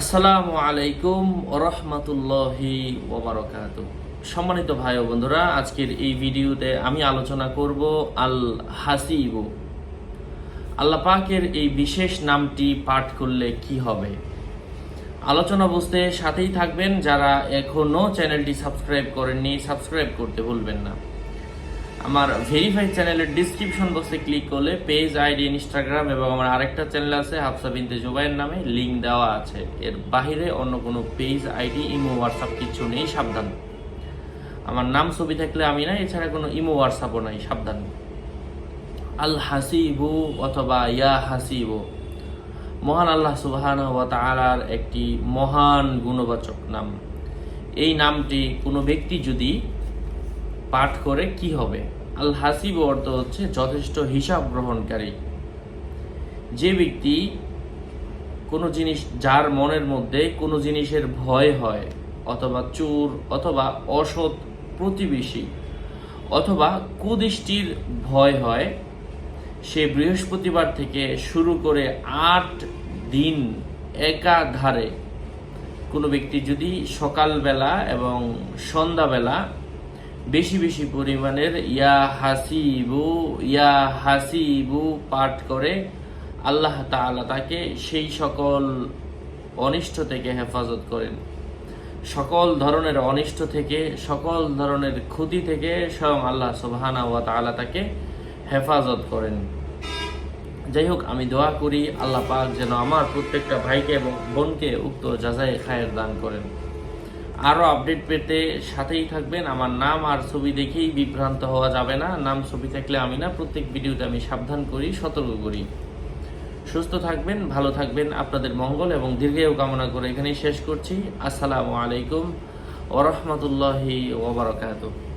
আসসালামু আলাইকুম ওরহমতুল্লাহি ওবরকাত সম্মানিত ভাই ও বন্ধুরা, আজকের এই ভিডিওতে আমি আলোচনা করব আল হাসিব আল্লাহ পাকের এই বিশেষ নামটি পাঠ করলে কি হবে? আলোচনা বুঝতে সাথেই থাকবেন, যারা এখনও চ্যানেলটি সাবস্ক্রাইব করেননি, সাবস্ক্রাইব করতে ভুলবেন না। আমার ভেরিফাই চ্যানেলের ডিসক্রিপশন বক্সে ক্লিক করলে পেজ আইডি ইনস্টাগ্রাম এবং আমার আরেকটা চ্যানেল আছে হাফসা বিনতে জুবাইয়ের নামে। লিংক দেওয়া আছে। এর বাইরে অন্য কোনো পেজ আইডি ইমো হোয়াটসঅ্যাপ কিছু নেই, সাবধান। আমার নাম ছবি থাকলে আমি না, এছাড়া কোনো ইমো হোয়াটসঅ্যাপও নাই, সাবধান। আল হাসিবু অথবা ইয়া হাসিবু। মহান আল্লাহ সুবহান ওয়া তাআলার একটি মহান গুণবাচক নাম। এই নামটি কোনো ব্যক্তি যদি পাঠ করে কি হবে? আল হাসিব অর্থ হচ্ছে যথেষ্ট হিসাব গ্রহণকারী। যে ব্যক্তি কোনো জিনিস যার মনের মধ্যে কোনো জিনিসের ভয় হয়, অথবা চোর, অথবা অসৎ প্রতিবেশী, অথবা কুদৃষ্টির ভয় হয়, সে বৃহস্পতিবার থেকে শুরু করে আট দিন একাধারে কোনো ব্যক্তি যদি সকালবেলা এবং সন্ধ্যাবেলা বেশি বেশি পরিমাণের ইয়া হাসিবু ইয়া হাসিবু পাঠ করে আল্লাহ তাআলা তাকে সেই সকল অনিষ্ট থেকে হেফাজত করেন। সকল ধরনের অনিষ্ট থেকে, সকল ধরনের ক্ষতি থেকে স্বয়ং আল্লাহ সুবহানা ওয়া তাআলা তাকে হেফাজত করেন। যাই হোক, আমি দোয়া করি, আল্লাহ পাক যেন আমার প্রত্যেকটা ভাইকে এবং বোনকে উক্ত যাচাই খায়ের দান করেন। আরও আপডেট পেতে সাথেই থাকবেন। আমার নাম আর ছবি দেখেই বিভ্রান্ত হওয়া যাবে না। নাম, ছবি থাকলে আমি না। প্রত্যেক ভিডিওতে আমি সাবধান করি, সতর্ক করি। সুস্থ থাকবেন, ভালো থাকবেন। আপনাদের মঙ্গল এবং দীর্ঘায়ু কামনা করে এখানেই শেষ করছি। আসসালামু আলাইকুম ওরহমতুল্লাহি ওবরাকাতুহ